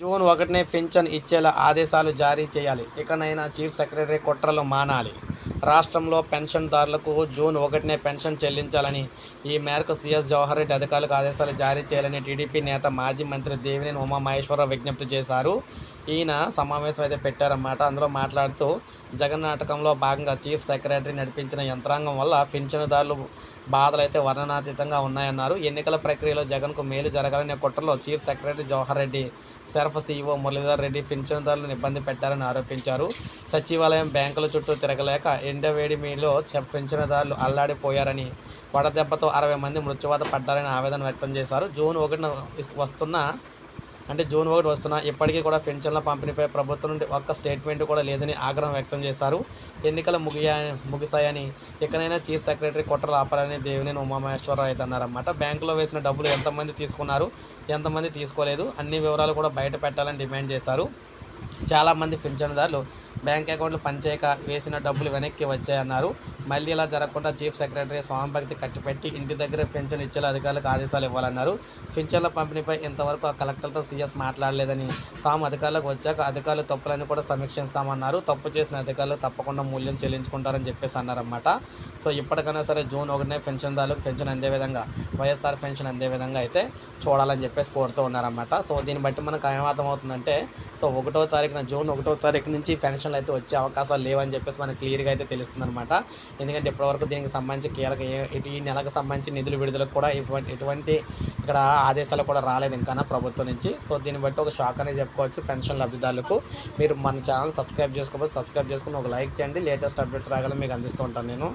June ఒకటినే pension ఇచ్చేలా ఆదేశాలు జారీ చేయాలి. ఇకనైనా చీఫ్ సెక్రటరీ కుట్రలు మానాలి. రాష్ట్రంలో పెన్షన్దారులకు జూన్ ఒకటినే పెన్షన్ చెల్లించాలని ఈ మేరకు సీఎస్ జవహర్ రెడ్డి అధికారులకు ఆదేశాలు జారీ చేయాలని టీడీపీ నేత మాజీ మంత్రి దేవినేని ఉమామహేశ్వరరావు విజ్ఞప్తి చేశారు. ఈయన సమావేశం అయితే పెట్టారన్నమాట. అందులో మాట్లాడుతూ జగన్ నాటకంలో భాగంగా చీఫ్ సెక్రటరీ నడిపించిన యంత్రాంగం వల్ల పింఛనుదారులు బాధలు అయితే వర్ణనాతీతంగా ఉన్నాయన్నారు. ఎన్నికల ప్రక్రియలో జగన్కు మేలు జరగాలనే కుట్రలో chief secretary Jawahar Reddy SERP CEO Muralidhar Reddy పింఛనుదారులను ఇబ్బంది పెట్టారని ఆరోపించారు. సచివాలయం బ్యాంకుల చుట్టూ తిరగలేక ఎండవేడిమిలో చె- పింఛనుదారులు అల్లాడిపోయారని వడదెబ్బతో అరవై మంది మృత్యువాత పడ్డారని ఆవేదన వ్యక్తం చేశారు. జూన్ ఒకటిన వస్తున్న అంటే జూన్ ఒకటి వస్తున్నా ఇప్పటికీ కూడా పెన్షన్ల పంపిణీపై ప్రభుత్వం నుండి ఒక్క స్టేట్మెంట్ కూడా లేదని ఆగ్రహం వ్యక్తం చేశారు. ఎన్నికలు ముగియా ముగిశాయని ఇకనైనా చీఫ్ సెక్రటరీ కుట్రలు ఆపాలని దేవినేని ఉమామహేశ్వరరావు అయితే అన్నారన్నమాట. బ్యాంకులో వేసిన డబ్బులు ఎంతమంది తీసుకున్నారు ఎంతమంది తీసుకోలేదు అన్ని వివరాలు కూడా బయట పెట్టాలని డిమాండ్ చేశారు. చాలామంది పెన్షన్దారులు బ్యాంక్ అకౌంట్లు పనిచేయక వేసిన డబ్బులు వెనక్కి వచ్చాయన్నారు. మళ్ళీ ఇలా జరగకుండా చీఫ్ సెక్రటరీ స్వామిభక్తి కట్టిపెట్టి ఇంటి దగ్గర పెన్షన్ ఇచ్చేలా అధికారులకు ఆదేశాలు ఇవ్వాలన్నారు. పెన్షన్ల పంపిణీపై ఇంతవరకు ఆ కలెక్టర్తో సీఎస్ మాట్లాడలేదని తాము అధికారులకు వచ్చాక అధికారులు తప్పులను కూడా సమీక్షిస్తామన్నారు. తప్పు చేసిన అధికారులు తప్పకుండా మూల్యం చెల్లించుకుంటారని చెప్పేసి అన్నారన్నమాట. సో ఇప్పటికైనా సరే జూన్ ఒకటినే పెన్షన్దారులకు పెన్షన్ అందే విధంగా వైఎస్ఆర్ పెన్షన్ అందే విధంగా అయితే చూడాలని చెప్పేసి కోరుతూ ఉన్నారన్నమాట. సో దీన్ని బట్టి మనకు ఏమర్థం అవుతుందంటే సో ఒకటో తారీఖున జూన్ ఒకటో తారీఖు నుంచి పెన్షన్ పెన్షన్లు అయితే వచ్చే అవకాశాలు లేవని చెప్పేసి మనకు క్లియర్గా అయితే తెలుస్తుంది అనమాట ఎందుకంటే ఇప్పటివరకు దీనికి సంబంధించి కీలక ఇటు ఈ నెలకు సంబంధించి నిధులు విడుదలకు కూడా ఎటువంటి ఇక్కడ ఆదేశాలు కూడా రాలేదు ఇంకా ప్రభుత్వం నుంచి. సో దీన్ని బట్టి ఒక షాక్ అనేది చెప్పుకోవచ్చు పెన్షన్ లబ్ధిదారులకు. మీరు మన ఛానల్ సబ్స్క్రైబ్ చేసుకోకపోతే సబ్స్క్రైబ్ చేసుకుని ఒక లైక్ చేయండి. లేటెస్ట్ అప్డేట్స్ రాగల మీకు అందిస్తూ ఉంటాను నేను.